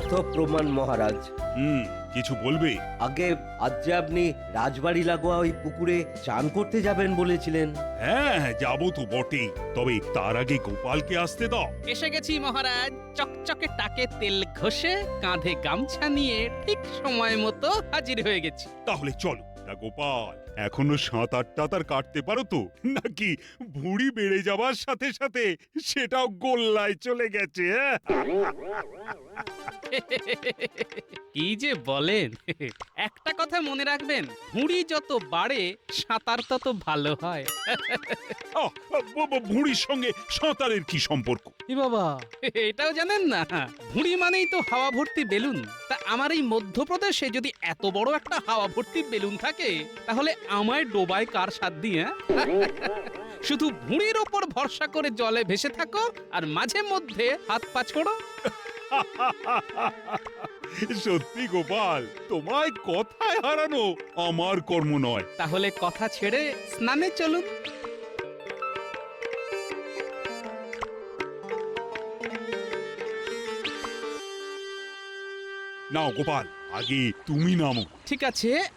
প্রাতঃ প্রমাণ মহারাজ। হুম কিছু বলবে? আগে আজ যে আপনি রাজবাড়ি লাগোয়া ওই পুকুরে চান করতে যাবেন বলেছিলেন। হ্যাঁ হ্যাঁ, যাব তো বটেই। তবে তার আগে গোপালকে আসতে দাও। এসে গেছি মহারাজ। চকচকে টাকে তেল ঘষে কাঁধে গামছা নিয়ে ঠিক সময় মতো হাজির হয়ে গেছি। তাহলে চলো। তা গোপাল এখনও সাঁতার তার কাটতে পারো তো? নাকি ভুঁড়ি বেড়ে যাওয়ার সাথে সাথে সেটাও গোল্লায় চলে গেছে হ্যাঁ? কি যে বলেন? একটা কথা মনে রাখবেন ভুঁড়ি যত বাড়ে সাঁতার তত ভালো হয়। আহ, ব- ব- ভুঁড়ির সঙ্গে সাঁতারের কি সম্পর্ক? এ বাবা? এটাও জানেন না? ভুঁড়ি মানেই তো হাওয়া ভর্তি বেলুন। তা আমার এই মধ্যপ্রদেশে যদি এত বড় একটা হাওয়া ভর্তি বেলুন থাকে তাহলে আমায় ডোবায় কার সাথ দিয়ে হ্যাঁ? শুধু ভুঁড়ির ওপর ভরসা করে জলে ভেসে থাকো আর মাঝে মধ্যে হাত পা ছোড়ো। সত্যি গোপাল তোমায় কথায় হারানো আমার কর্ম নয়। তাহলে কথা ছেড়ে স্নানে চলুন। নাও গোপাল আগে তুমি নামো। ঠিক আছে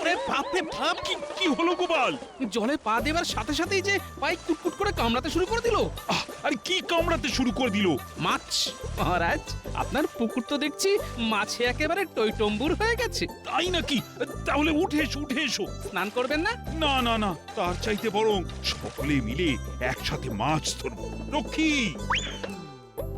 ওরে বাপরে বাপ কি কি হলো গোপাল? জলে পা দেবার সাথে সাথেই যে পায়ে কুটকুট করে কামড়াতে শুরু করে দিল। আরে কি কামড়াতে শুরু করে দিল? মাছ মহারাজ আপনার পুকুর তো দেখছি মাছে একেবারে টইটম্বুর হয়ে গেছে। তাই নাকি? তাহলে উঠে এসো উঠে এসো। স্নান করবেন না? না না না তার চাইতে বরং সকলে মিলে একসাথে মাছ ধরবো। রক্ষী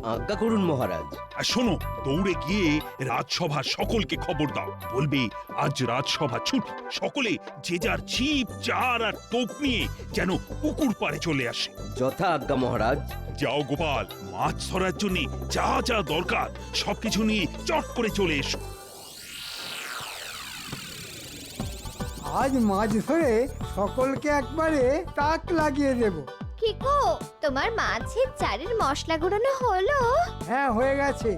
আজ্ঞা করুন মহারাজ। আর শোনো দৌড়ে গিয়ে রাজসভার সকলকে খবর দাও। বলবে আজ রাজসভা ছুটি। সকলে যে যার ছিপ চার আর টোপ নিয়ে যেন পুকুর পাড়ে চলে আসে। যথা আজ্ঞা মহারাজ। যাও গোপাল মাছ ধরার জন্য যা যা দরকার সবকিছু নিয়ে চট করে চলে এসো। আজ মাছ ধরে সকলকে একবারে তাক লাগিয়ে দেব। কিকো তোমার মাছের চারের মশলা গুঁড়োনো হলো? হ্যাঁ হয়ে গেছে।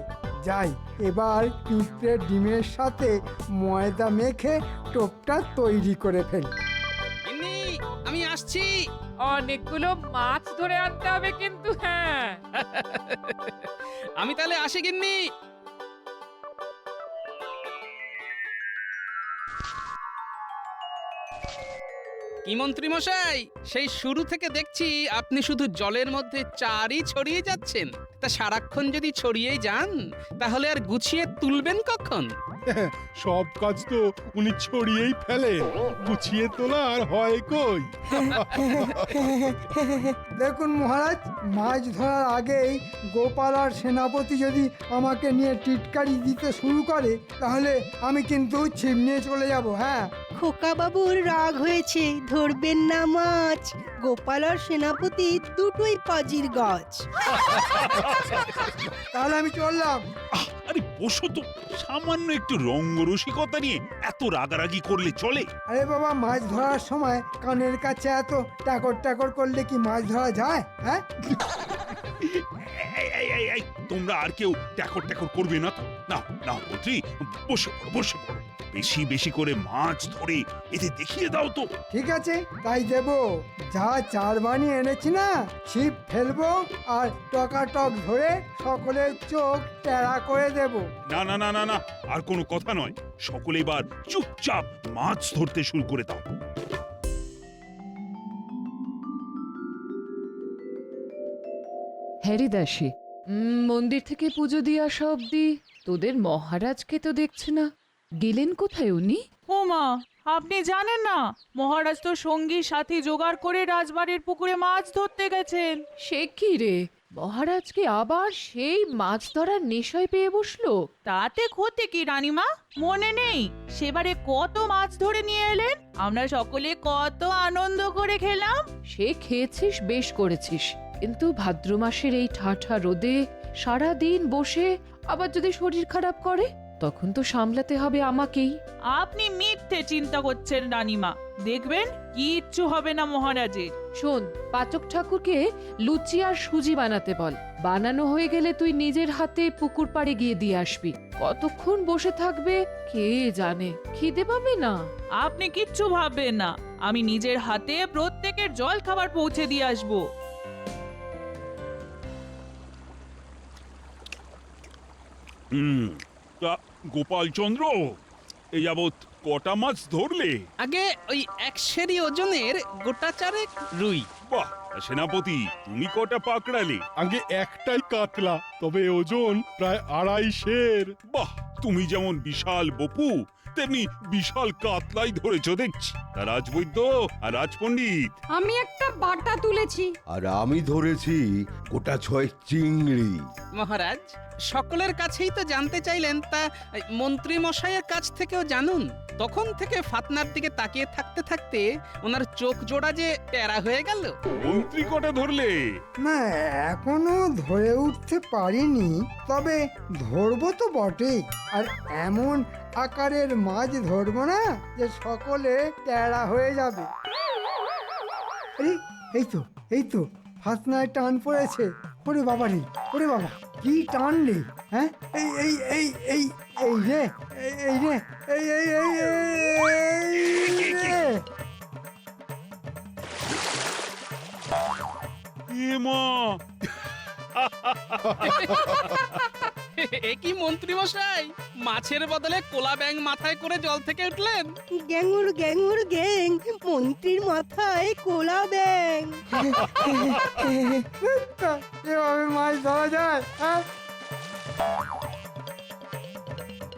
যাই এবার পিঁপড়ের ডিমের সাথে ময়দা মেখে টোপটা তৈরি করে ফেলি। গিন্নি আমি আসছি। অনেকগুলো মাছ ধরে আনতে হবে কিন্তু হ্যাঁ। আমি তাহলে আসি গিন্নি। কি মন্ত্রী মশাই? সেই শুরু থেকে দেখছি আপনি শুধু জলের মধ্যে চারই ছড়িয়ে যাচ্ছেন। তা সারাক্ষণ যদি ছড়িয়েই যান তাহলে আর গুছিয়ে তুলবেন কখন? সব কাজ তো উনি ছড়িয়েই ফেলে। গুছিয়ে তোলা আর হয় কই? দেখুন মহারাজ মাছ ধরার আগেই গোপাল আর সেনাপতি যদি আমাকে নিয়ে টিটকারি দিতে শুরু করে তাহলে আমি কিন্তু ছিপ নিয়ে চলে যাব হ্যাঁ? খোকা বাবুর রাগ হয়েছে ধরবেন না মাছ। গোপাল আর সেনাপতি দুটোই পাজির গাছ। তাহলে আমি চললাম। আরে বসো তো সামান্য একটু রঙ্গরসিকতা নিয়ে এত রাগারাগি করলে চলে। আরে বাবা মাছ ধরার সময় কানের কাছে এত টাকর টাকর করলে কি মাছ ধরা যায় হ্যাঁ? এই, এই, এই, তোমরা আর কেউ ট্যাকর ট্যাকর করবে না তো। না না মন্ত্রী বসে পড়ো বসে পড়ো। বেশি বেশি করে মাছ ধরে এতে দেখিয়ে দাও তো। ঠিক আছে তাই দেব। যা চার বানিয়ে এনেছি না ছিপ ফেলব আর টকাটক ধরে সকলের চোখ টেরা করে দেব। না না না না না আর কোনো কথা নয়। সকলে এবার চুপচাপ মাছ ধরতে শুরু করে দাও। হ্যারিদাসী মন্দির থেকে পুজো দিয়ে আসা অব্দি তোদের মহারাজকে তো দেখছে না। গেলেন কোথায় উনি? ওমা আপনি জানেন না মহারাজ তো সঙ্গী সাথী জোগাড় করে রাজবাড়ির পুকুরে মাছ ধরতে গেছেন। সে কি রে? মহারাজকে আবার সেই মাছ ধরার নেশায় পেয়ে বসল? তাতে ক্ষতি কি রানীমা? মনে নেই। সেবারে কত মাছ ধরে নিয়ে এলেন? আমরা সকলে কত আনন্দ করে খেলাম। সে খেয়েছিস বেশ করেছিস। কিন্তু ভাদ্র মাসের এই ঠাঠা রোদে সারা দিন বসে আবার যদি শরীর খারাপ করে তখন তো সামলাতে হবে আমাকেই। আপনি মিথ্যে চিন্তা করছেন রানীমা। দেখবেন কিচ্ছু হবে না মহারাজের। শোন পাচক ঠাকুরকে লুচি আর সুজি বানাতে বল। বানানো হয়ে গেলে তুই নিজের হাতে পুকুর পাড়ে গিয়ে দিয়ে আসবি। কতক্ষণ বসে থাকবে কে জানে? খিদে পাবে না? আপনি কিচ্ছু ভাববেন না। আমি নিজের হাতে প্রত্যেকের জল খাবার পৌঁছে দিয়ে আসব। হুম তা গোপাল চন্দ্র এই যাবৎ কটা মাছ ধরলে? আগে ওই এক সেরি ওজনের গোটা চারেক রুই। বাহ সেনাপতি তুমি কটা পাকড়ালে? আগে একটাই কাতলা তবে ওজন প্রায় আড়াইশের বাহ তুমি যেমন বিশাল বপু তেমনি বিশাল কাতলাই ধরেছো দেখছি। তা রাজবৈদ্য আর রাজপণ্ডিত? আমি একটা বাটা তুলেছি। আর আমি ধরেছি গোটা ছয় চিংড়ি। মহারাজ সকলের কাছেই তো জানতে চাইলেন তা মন্ত্রী মশাইয়ের কাছ থেকেও জানুন। তখন থেকে ফাতনার দিকে তাকিয়ে থাকতে থাকতে ওনার চোখ জোড়া যে টেরা হয়ে গেল। মন্ত্রী কটা ধরলে? না এখনও ধরে উঠতে পারিনি তবে ধরবো তো বটেই। আর এমন আকারের মাছ ধরবো না যে সকলে ট্যাড়া হয়ে যাবে। এই তো এই তো ফাতনায় টান পড়েছে। ওরে বাবা রে ওরে বাবা। কি টান রে হ্যাঁ? এই এই এই এই এই রে এই রে এই এই এই এই রে। এ কি মন্ত্রী মশাই? মাছের বদলে কোলা ব্যাং মাথায় করে জল থেকে উঠলেন? গ্যাঙুর গ্যাঙুর গ্যাং মন্ত্রীর মাথায় কোলা ব্যাং এভাবে মাছ ধরা যায় হ্যাঁ?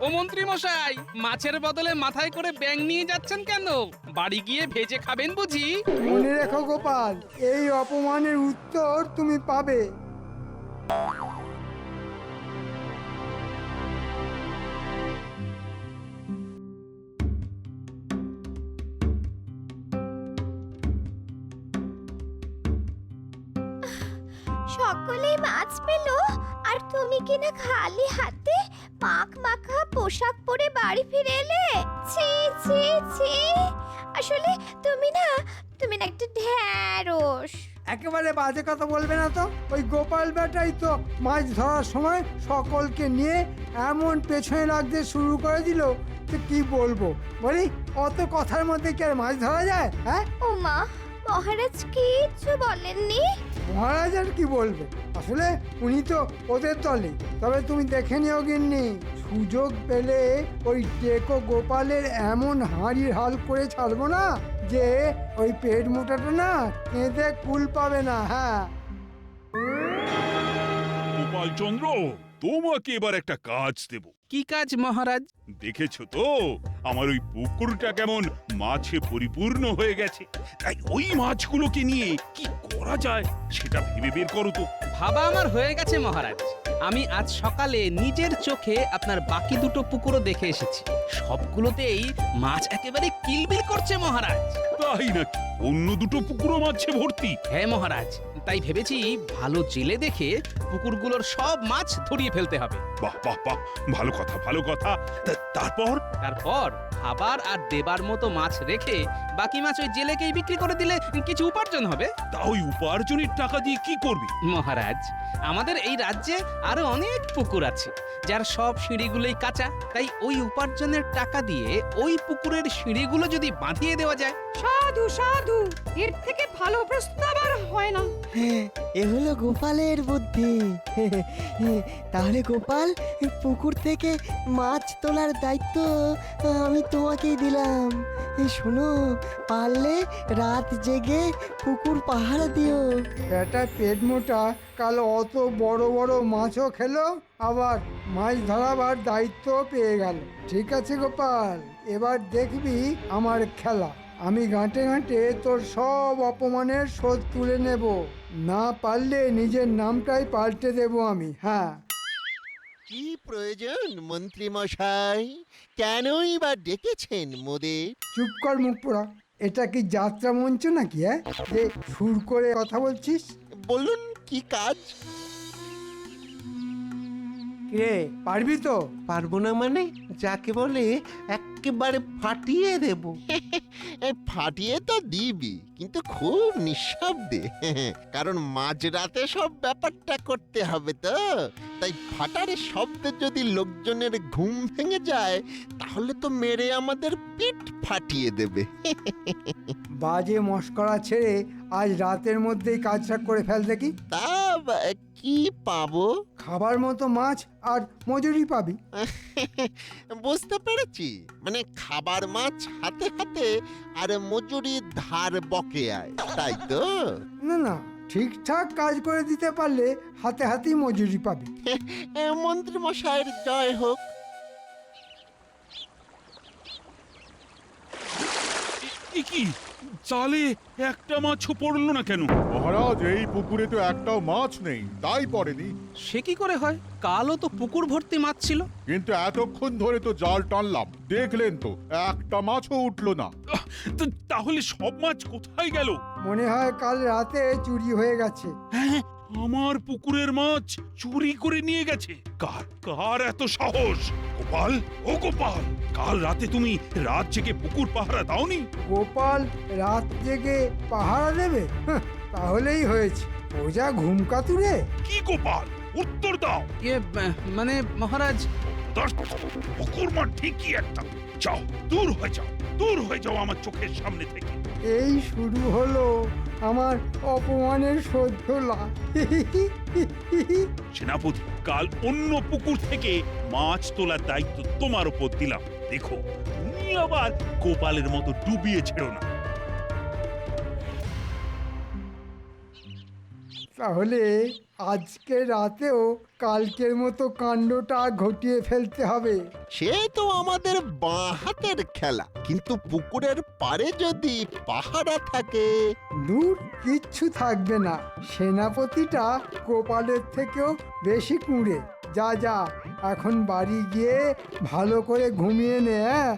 ও মন্ত্রী মশাই মাছের বদলে মাথায় করে ব্যাং নিয়ে যাচ্ছেন কেন? বাড়ি গিয়ে ভেজে খাবেন বুঝি? মনে রেখো গোপাল এই অপমানের উত্তর তুমি পাবে। কিনা খালি হাতে পাক মাখা পোশাক পরে বাড়ি ফিরে এলে? ছি ছি ছি। আসলে তুমি না তুমি না একটা ঢ্যাঁড়স। একেবারে বাজে কথা বলবে না তো? ওই গোপাল বেটাই তো মাছ ধরার সময় সকলকে নিয়ে এমন পেছনে লাগতে শুরু করে দিল। তো কি বলব? বলি অত কথার মধ্যে কি আর মাছ ধরা যায় হ্যাঁ? ও মা মহারাজ কিচ্ছু বলেননি? মহারাজ আর কি বলবে? আসলে উনি তো ওদের দলে। তবে তুমি দেখে নিও গিন্নি সুযোগ পেলে ওই টেকো গোপালের এমন হাঁড়ির হাল করে ছাড়বো না যে ওই পেট মোটাটা না কেঁদে কুল পাবে না হ্যাঁ। গোপাল চন্দ্র তোমাকে এবার একটা কাজ দেব। কি কাজ মহারাজ? দেখেছ তো? আমার ওই পুকুরটা কেমন মাছে পরিপূর্ণ হয়ে গেছে। তাই ওই মাছগুলোকে নিয়ে কি করা যায় সেটা ভেবে বের করো তো। ভাবা আমার হয়ে গেছে মহারাজ। আমি আজ সকালে নিজের চোখে আপনার বাকি দুটো পুকুরও দেখে এসেছি। সবগুলোতেই মাছ একেবারে কিলবিল করছে মহারাজ। তাই নাকি? অন্য দুটো পুকুরও মাছে ভর্তি? হ্যাঁ মহারাজ। তাই ভেবেছি ভালো জেলে দেখে পুকুরগুলোর সব মাছ ধরিয়ে ফেলতে হবে। বাহ বাহ বাহ ভালো কথা ভালো কথা। তা- তারপর? তারপর খাবার আর দেবার মতো মাছ রেখে বাকি মাছ ওই জেলেকেই বিক্রি করে দিলে কিছু উপার্জন হবে। তা ওই উপার্জনের টাকা দিয়ে কি করবি? মহারাজ আমাদের এই রাজ্যে আরও অনেক পুকুর আছে যার সব সিঁড়িগুলোই কাঁচা। তাই ওই উপার্জনের টাকা দিয়ে ওই পুকুরের সিঁড়িগুলো যদি বাঁধিয়ে দেওয়া যায়। সাধু সাধু এর থেকে ভালো প্রস্তাব আর হয় না। এ হলো গোপালের বুদ্ধি। তাহলে গোপাল, পুকুর থেকে মাছ তোলার দায়িত্ব, আমি তোমাকেই দিলাম। শোনো, পারলে রাত জেগে পুকুর পাহারা দিও। বেটা পেট মোটা কাল অত বড় বড় মাছও খেলো, আবার মাছ ধরাবার দায়িত্ব পেয়ে গেল। ঠিক আছে গোপাল, এবার দেখবি আমার খেলা। আমি গাঁটে গাঁটে তোর সব অপমানের শোধ তুলে নেব। না পারলে নিজের নামটাই পাল্টে দেব আমি হ্যাঁ। কি প্রয়োজন মন্ত্রী মশাই কেনই বা ডেকেছেন মোদের চুপ কর মুখ পোড়া। এটা কি যাত্রা মঞ্চ নাকি হ্যাঁ? যে সুর করে কথা বলছিস? বলুন কি কাজ? রে পারবি তো? পারব না মানে যাকে বলে একেবারে ফাটিয়ে দেব। এ, ফাটিয়ে তো দিবি কিন্তু খুব নিঃশব্দে কারণ মাঝরাতে সব ব্যাপারটা করতে হবে তো। তাই ফাটারে শব্দে যদি লোকজনের ঘুম ভেঙে যায় তাহলে তো মেরে আমাদের পিঠ ফাটিয়ে দেবে। বাজে মস্করা ছেড়ে আজ রাতের মধ্যেই কাজটা করে ফেল দেখি। তা বা, কি পাবো? খাবার মতো মাছ আর মজুরি পাবি। বুঝতে পেরেছি। মানে খাবার মাছ হাতে হাতে আর মজুরি ধার বকেয়ায় তাই তো? না না ঠিকঠাক কাজ করে দিতে পারলে হাতে হাতেই মজুরি পাবি। এ, মন্ত্রী মশাইয়ের জয় হোক। এ কি? জালে একটা মাছও পড়ল না কেন? মহারাজ এই পুকুরে তো একটাও মাছ নেই তাই পড়েনি। সে কি করে হয়? কালও তো পুকুর ভর্তি মাছ ছিল। কিন্তু এতক্ষণ ধরে তো জাল টানলাম দেখলেন তো একটা মাছও উঠল না। তো তাহলে সব মাছ কোথায় গেল? মনে হয় কাল রাতে চুরি হয়ে গেছে। হ্যাঁ আমার পুকুরের মাছ চুরি করে নিয়ে গেছে। কার কার এত সাহস? গোপাল ও গোপাল কাল রাতে তুমি রাত জেগে পুকুর পাহারা দাওনি? গোপাল রাত জেগে পাহারা দেবে? হাহ, তাহলেই হয়েছে। ও যা ঘুম কাতুরে। কি গোপাল উত্তর দাও। ইয়ে আহ, মানে মহারাজ? দশ পুকুর মাঠ ঠিকই একটা। যাও দূর হয়ে যাও দূর হয়ে যাও আমার চোখের সামনে থেকে। এই শুরু হলো আমার অপমানের সহ্য লা সেনাপতি কাল অন্য পুকুর থেকে মাছ তোলার দায়িত্ব তোমার উপর দিলাম। দেখো তুমি আবার গোপালের মতো ডুবিয়ে ছেড়ো না। তাহলে আজকে রাতেও কালকের মতো কাণ্ডটা ঘটিয়ে ফেলতে হবে। সে তো আমাদের বাঁ হাতের খেলা কিন্তু পুকুরের পাড়ে যদি পাহারা থাকে? দূর কিচ্ছু থাকবে না। সেনাপতিটা গোপালের থেকেও বেশি কুঁড়ে। যা যা এখন বাড়ি গিয়ে ভালো করে ঘুমিয়ে নে হ্যাঁ?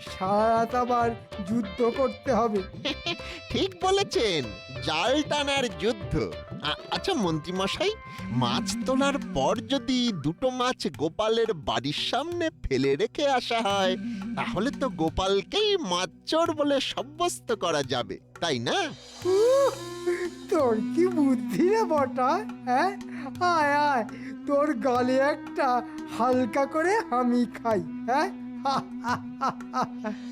সারা আবার যুদ্ধ করতে হবে। ঠিক বলেছেন। জাল টানার যুদ্ধ আ- আচ্ছা মন্ত্রী মশাই মাছ তোলার পর যদি দুটো মাছ গোপালের বাড়ির সামনে ফেলে রেখে আসা হয় তাহলে তো গোপালকেই মাছ চোর বলে সাব্যস্ত করা যাবে তাই না? উহ, তোর কি বুদ্ধি রে বটা হ্যাঁ? আয় আয় তোর গালে একটা হালকা করে আমি খাই হ্যাঁ?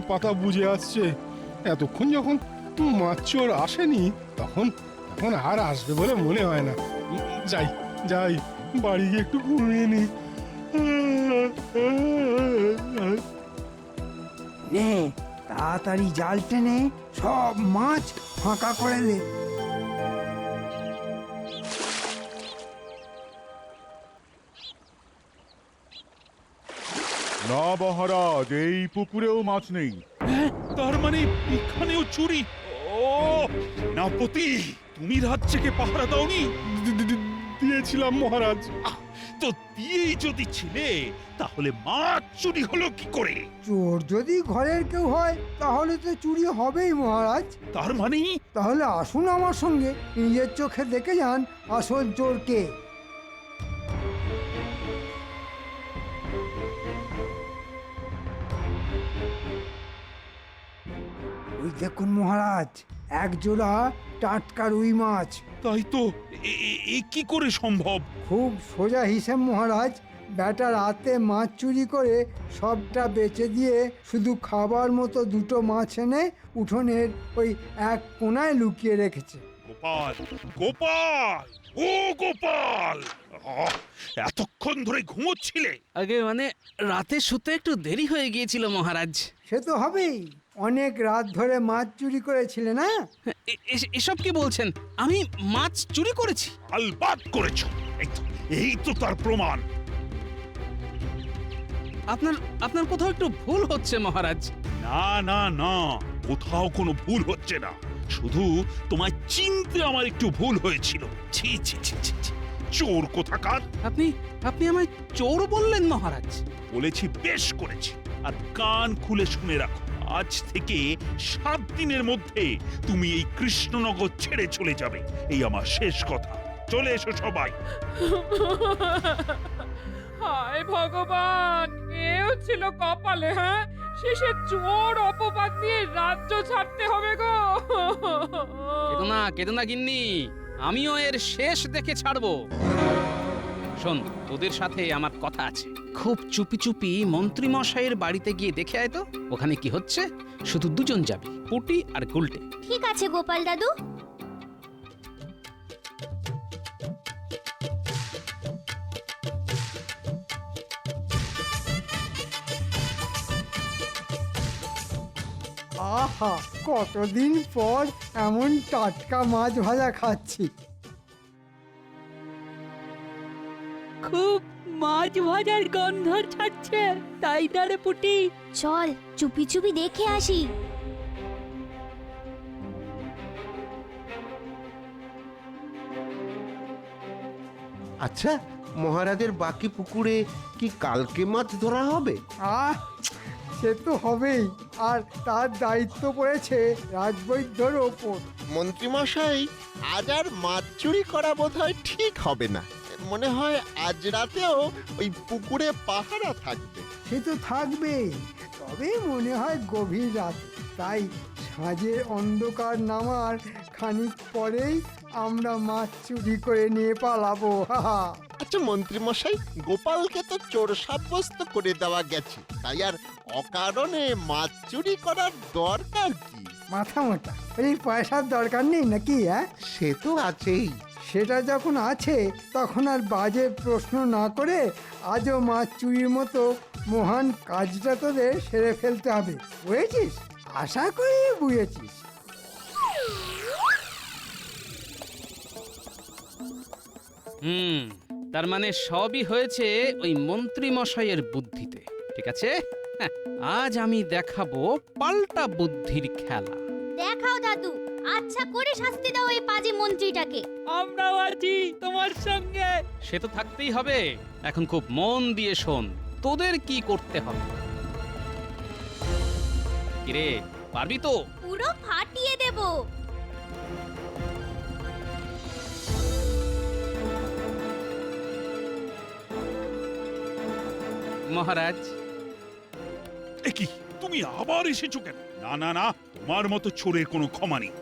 চোখের পাতা বুঝে আসছে। এতক্ষণ যখন মাছ চোর আসেনি, তখন তখন আর আসবে বলে মনে হয় না। যাই যাই, বাড়ি গিয়ে একটু ঘুমিয়ে নি। নে, তাড়াতাড়ি জাল টেনে সব মাছ ফাঁকা করে দে। না মহারাজ এই পুকুরেও মাছ নেই। হ্যাঁ তার মানে এখানেও চুরি? ও নাপতি তুমি রাত জেগে পাহারা দাওনি? দিয়েছিলাম মহারাজ। তো দিয়েই যদি ছিলে তাহলে মাছ চুরি হলো কি করে? চোর যদি ঘরের কেউ হয় তাহলে তো চুরি হবেই মহারাজ। তার মানে? তাহলে আসুন আমার সঙ্গে নিজের চোখে দেখে যান আসল চোর দেখুন মহারাজ এক জোড়া টাটকা রুই মাছ। তাই তো এ- এ- এ কি করে সম্ভব? খুব সোজা হিসেব মহারাজ বেটা রাতে মাছ চুরি করে সবটা বেচে দিয়ে শুধু খাবার মতো দুটো মাছ এনে উঠোনের ওই এক কোনায় লুকিয়ে রেখেছে। গোপাল গোপাল ও গোপাল! আহ, এতক্ষণ ধরে ঘুমোচ্ছিলে। আগে মানে রাতে শুতে একটু দেরি হয়ে গিয়েছিল মহারাজ। সে তো হবেই। অনেক রাত ধরে মাছ চুরি করেছিলে না? এ- এ- এসব কি বলছেন? আমি মাছ চুরি করেছি। আলবাত করেছ। এই তো এই তো তার প্রমাণ। আপনার আপনার কোথাও একটু ভুল হচ্ছে মহারাজ। না না না কোথাও কোনো ভুল হচ্ছে না। শুধু তোমায় চিনতে আমার একটু ভুল হয়েছিল। ছি ছি ছি ছি ছি। চোর কোথাকার? আপনি আপনি আমায় চোর বললেন মহারাজ। বলেছি বেশ করেছি। আর কান খুলে শুনে রাখো। আজ থেকে সাত দিনের মধ্যে তুমি এই কৃষ্ণনগর ছেড়ে চলে যাবে। এই আমার শেষ কথা। চলে এসো সবাই। হায় ভগবান এও ছিল কপালে হ্যাঁ? শেষে চোর অপবাদ দিয়ে রাজ্য ছাড়তে হবে গো। কেঁদো না কেঁদো গিন্নি আমিও এর শেষ দেখে ছাড়বো। শোন তোদের সাথে আমার কথা আছে। খুব চুপি চুপি মন্ত্রী মশাইয়ের বাড়িতে গিয়ে দেখে আয় তো ওখানে কি হচ্ছে? শুধু দুজন যাবি পুটি আর গুলটে। ঠিক আছে গোপাল দাদু। আহা কতদিন পর এমন টাটকা মাছ ভাজা খাচ্ছি। খুব মাছ ভাজার গন্ধ ছাড়ছে। তাই দাঁড়ে পুটি। চল চুপি চুপি দেখে আসি। আচ্ছা মহারাজের বাকি পুকুরে কি কালকে মাছ ধরা হবে? আহ সে তো হবেই। আর তার দায়িত্ব পড়েছে রাজবৈদ্যর ওপর। মন্ত্রীমশাই আজ আর মাছ চুরি করা বোধহয় ঠিক হবে না। মনে হয় আজ রাতেও ওই পুকুরে পাহারা থাকবে। সে তো থাকবেই তবে মনে হয় গভীর রাত। তাই সাঁঝের অন্ধকার নামার খানিক পরেই আমরা মাছ চুরি করে নিয়ে পালাবো। হাহা। আচ্ছা মন্ত্রীমশাই গোপালকে তো চোর সাব্যস্ত করে দেওয়া গেছে। তাই আর অকারণে মাছ চুরি করার দরকার কি? মাথা মোটা। এই পয়সার দরকার নেই নাকি হ্যাঁ? সে তো আছেই। সেটা যখন আছে তখন আর বাজে প্রশ্ন না করে আজও মাছ চুরির মতো মহান কাজটা তোদের সেরে ফেলতে হবে। বুঝেছিস? আশা করি বুঝেছিস। হুম তার মানে সবই হয়েছে ওই মন্ত্রী মশাইয়ের বুদ্ধিতে ঠিক আছে? হ্যাঁ, আজ আমি দেখাবো পাল্টা বুদ্ধির খেলা। দেখাও দাদু। আচ্ছা করে শাস্তি দাও এই পাজি মন্ত্রীটাকে। আমরাও আছি তোমার সঙ্গে। সে তো থাকতেই হবে। এখন খুব মন দিয়ে শোন তোদের কি করতে হবে? কিরে পারবি তো? পুরো ফাটিয়ে দেবো। মহারাজ। এ কি তুমি আবার এসেছ কেন? না না না তোমার মতো চোরের কোনো ক্ষমা নেই।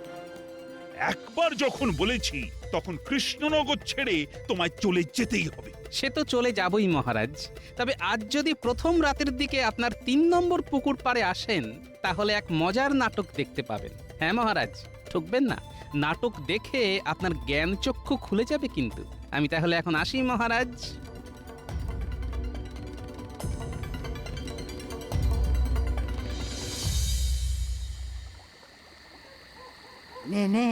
একবার যখন বলেছি, তখন কৃষ্ণনগর ছেড়ে তোমায় চলে যেতেই হবে। সে তো চলে যাবই মহারাজ। তবে আজ যদি প্রথম রাতের দিকে আপনার তিন নম্বর পুকুর পাড়ে আসেন, তাহলে এক মজার নাটক দেখতে পাবেন। হ্যাঁ মহারাজ, ঠকবেন না। নাটক দেখে আপনার জ্ঞান চক্ষু খুলে যাবে কিন্তু। আমি তাহলে এখন আসি মহারাজ। নে নে।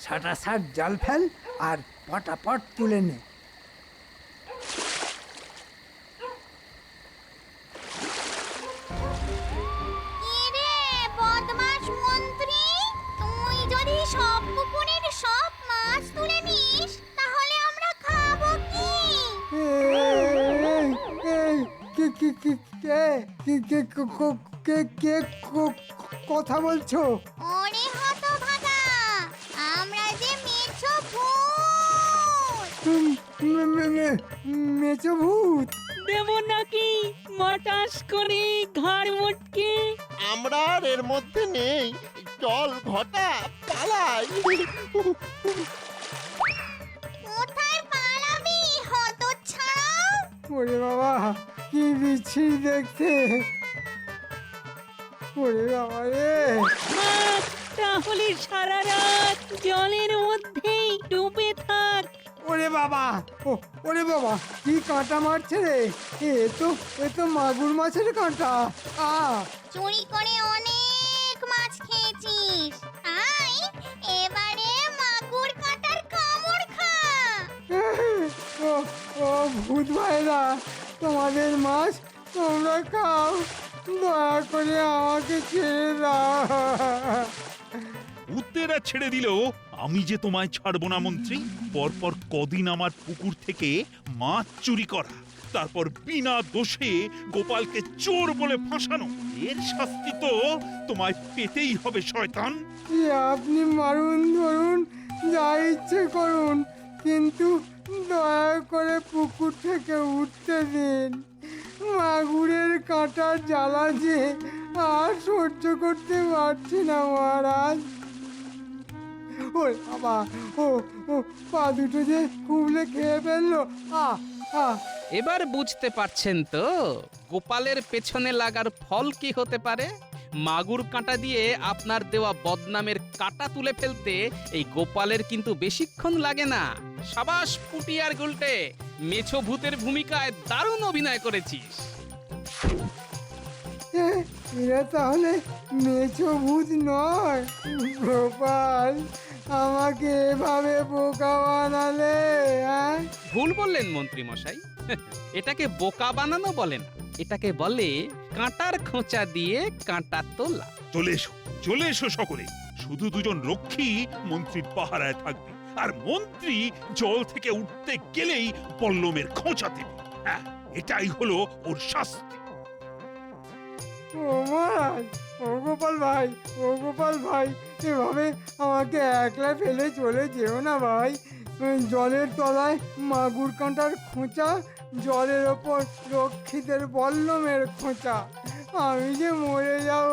সাটা সাট জাল ফেল আর পটাপট তুলে নে। রে বদমাশ মন্ত্রী তুই সব পুকুরের সব মাছ তুলে নিস তাহলে আমরা খাব কি? এই, এই, কে কে কে কে কে কে ক- ক- কে কে কথা বলছো? মেচো ভূত দেব নাকি মটাস করে ঘাড় মোটকে? আমরা আর এর মধ্যে নেই। চল ঘটা পালাই। কোথায় পালাবি হতচ্ছাড়া? ওরে বাবা কি বিচ্ছিরি দেখতে। ওরে বাবা রে। তাহলে সারা রাত জলের ওরে বাবা। ও ওরে বাবা কি কাঁটা মারছে রে? এ তো এ তো মাগুর মাছের কাঁটা। আ। চুরি করে অনেক মাছ খেয়েছিস। তাই এবারে মাগুর কাটার কামড় খা। ও ও ভূত ভাইরা তোমাদের মাছ তোমরা খাও। দয়া করে আমাকে ছেড়ে দাও। উত্তেরা ছেড়ে দিলেও আমি যে তোমায় ছাড়বো না, মন্ত্রী, পরপর কদিন আমার পুকুর থেকে মাছ চুরি করা, তারপর বিনা দোষে গোপালকে চোর বলে ফাঁসানো, এর শাস্তি তো তোমায় পেতেই হবে, শয়তান। আপনি মারুন, ধরুন, যা ইচ্ছে করুন, কিন্তু দয়া করে পুকুর থেকে উঠতে দিন। মাগুরের কাঁটার জ্বালা যে আর সহ্য করতে পারছি না, মহারাজ। ওই বাবা ও ও পা দুটো যে কুবলে খেয়ে ফেলল। আ আ। এবার বুঝতে পারছেন তো গোপালের পেছনে লাগার ফল কি হতে পারে? মাগুর কাঁটা দিয়ে আপনার দেওয়া বদনামের কাঁটা তুলে ফেলতে এই গোপালের কিন্তু বেশিক্ষণ লাগে না। সাবাস পুটি আর গুলটে মেছো ভূতের ভূমিকায় দারুণ অভিনয় করেছিস। এরা তাহলে মেছো ভূত নয় গোপাল। আমাকে এভাবে বোকা বানালে হ্যাঁ? ভুল বললেন মন্ত্রী মশাই এটাকে বোকা বানানো বলে না। এটাকে বলে কাঁটার খোঁচা দিয়ে কাঁটা তোলা। চলে এসো চলে এসো সকলে। শুধু দুজন রক্ষী মন্ত্রীর পাহারায় থাকবে। আর মন্ত্রী জল থেকে উঠতে গেলেই পল্লমের খোঁচা দেবে। হ্যাঁ এটাই হলো ওর শাস্তি। ও মহারাজ ও গোপাল ভাই, ও গোপাল ভাই, এভাবে আমাকে একলা ফেলে চলে যেও না ভাই। জলের তলায় মাগুর কাঁটার খোঁচা, জলের ওপর রক্ষিতের বল্লমের খোঁচা। আমি যে মরে যাব।